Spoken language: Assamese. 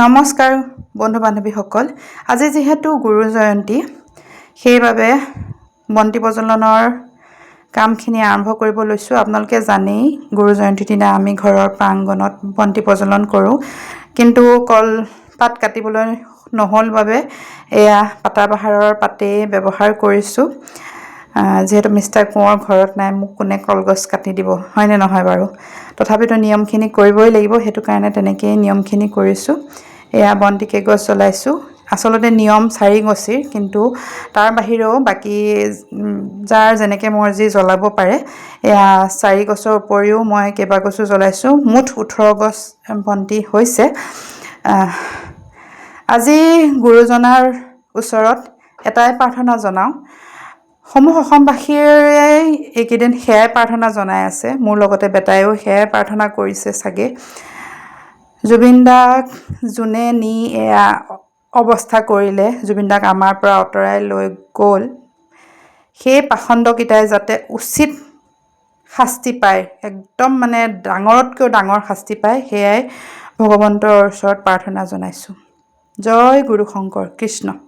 নমস্কাৰ বন্ধু বান্ধৱীসকল আজি যিহেতু গুৰু জয়ন্তী সেইবাবে বন্তি প্ৰজ্বলনৰ কামখিনি আৰম্ভ কৰিব লৈছোঁ। আপোনালোকে জানেই গুৰু জয়ন্তীৰ দিনা আমি ঘৰৰ প্ৰাংগণত বন্তি প্ৰজ্বলন কৰোঁ। কিন্তু কলপাত কাটিবলৈ নহ'ল বাবে এয়া পাতাবাহাৰৰ পাতেই ব্যৱহাৰ কৰিছোঁ। যিহেতু মিষ্টাৰ কোঁৱৰ ঘৰত নাই মোক কোনে কলগছ কাটি দিব? হয়নে নহয় বাৰু? তথাপিতো নিয়মখিনি কৰিবই লাগিব সেইটো কাৰণে তেনেকেই নিয়মখিনি কৰিছোঁ। এয়া বন্তি কেইগছ জ্বলাইছোঁ। আচলতে নিয়ম চাৰি গছিৰ কিন্তু তাৰ বাহিৰেও বাকী যাৰ যেনেকৈ মৰ্জি জ্বলাব পাৰে এয়া চাৰি গছৰ উপৰিও মই কেইবাগছো জ্বলাইছোঁ। মুঠ ওঠৰ গছ বন্তি হৈছে। আজি গুৰুজনাৰ ওচৰত এটাই প্ৰাৰ্থনা জনাওঁ। সমূহ অসমবাসীৰে এইকেইদিন সেয়াই প্ৰাৰ্থনা জনাই আছে। মোৰ লগতে বেটাইও সেয়াই প্ৰাৰ্থনা কৰিছে চাগে। জুবিন দাক যোনে নি এয়া অৱস্থা কৰিলে জুবিন দাক আমাৰ পৰা আঁতৰাই লৈ গ'ল সেই পাখণ্ডকেইটাই যাতে উচিত শাস্তি পায় একদম মানে ডাঙৰতকৈও ডাঙৰ শাস্তি পায় সেয়াই ভগৱন্তৰ ওচৰত প্ৰাৰ্থনা জনাইছোঁ। জয় গুৰু শংকৰ কৃষ্ণ।